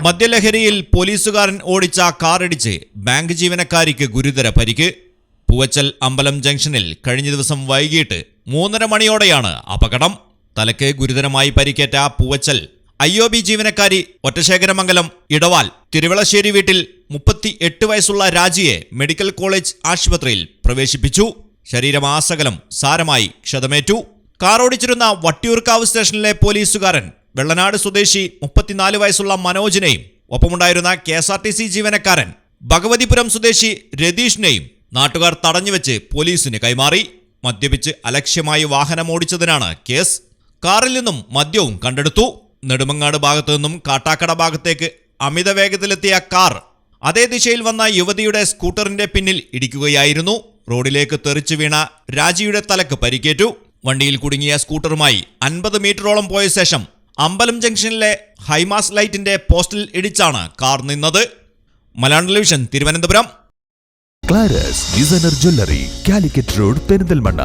മദ്യലഹരിയിൽ പോലീസുകാരൻ ഓടിച്ച കാറിടിച്ച് ബാങ്ക് ജീവനക്കാരിക്ക് ഗുരുതര പരിക്ക്. പൂവച്ചൽ അമ്പലം ജംഗ്ഷനിൽ കഴിഞ്ഞ ദിവസം വൈകിട്ട് മൂന്നര മണിയോടെയാണ് അപകടം. തലയ്ക്ക് ഗുരുതരമായി പരിക്കേറ്റ പൂവച്ചൽ ഐ ഒ ബി ജീവനക്കാരി ഒറ്റശേഖരമംഗലം ഇടവാൽ തിരുവളശ്ശേരി വീട്ടിൽ മുപ്പത്തി എട്ട് വയസ്സുള്ള രാജിയെ മെഡിക്കൽ കോളേജ് ആശുപത്രിയിൽ പ്രവേശിപ്പിച്ചു. ശരീരമാസകലം സാരമായി ക്ഷതമേറ്റു. കാറോടിച്ചിരുന്ന വട്ടിയൂർക്കാവ് സ്റ്റേഷനിലെ പോലീസുകാരൻ വെള്ളനാട് സ്വദേശി മുപ്പത്തിനാല് വയസ്സുള്ള മനോജിനെയും ഒപ്പമുണ്ടായിരുന്ന K S R T C ജീവനക്കാരൻ ഭഗവതിപുരം സ്വദേശി രതീഷിനെയും നാട്ടുകാർ തടഞ്ഞുവെച്ച് പോലീസിന് കൈമാറി. മദ്യപിച്ച് അലക്ഷ്യമായി വാഹനമോടിച്ചതിനാണ് കേസ്. കാറിൽ നിന്നും മദ്യവും കണ്ടെടുത്തു. നെടുമങ്ങാട് ഭാഗത്തു നിന്നും കാട്ടാക്കട ഭാഗത്തേക്ക് അമിത വേഗത്തിലെത്തിയ കാർ അതേ ദിശയിൽ വന്ന യുവതിയുടെ സ്കൂട്ടറിന്റെ പിന്നിൽ ഇടിക്കുകയായിരുന്നു. റോഡിലേക്ക് തെറിച്ചു വീണ രാജിയുടെ തലക്ക് പരിക്കേറ്റു. വണ്ടിയിൽ കുടുങ്ങിയ സ്കൂട്ടറുമായി അൻപത് മീറ്ററോളം പോയ ശേഷം അമ്പലം ജംഗ്ഷനിലെ ഹൈമാസ് ലൈറ്റിന്റെ പോസ്റ്റിൽ ഇടിച്ചാണ് കാർ നിന്നത്. Malayalam television Thiruvananthapuram. Claras jewellery Calicut road Perinthalmanna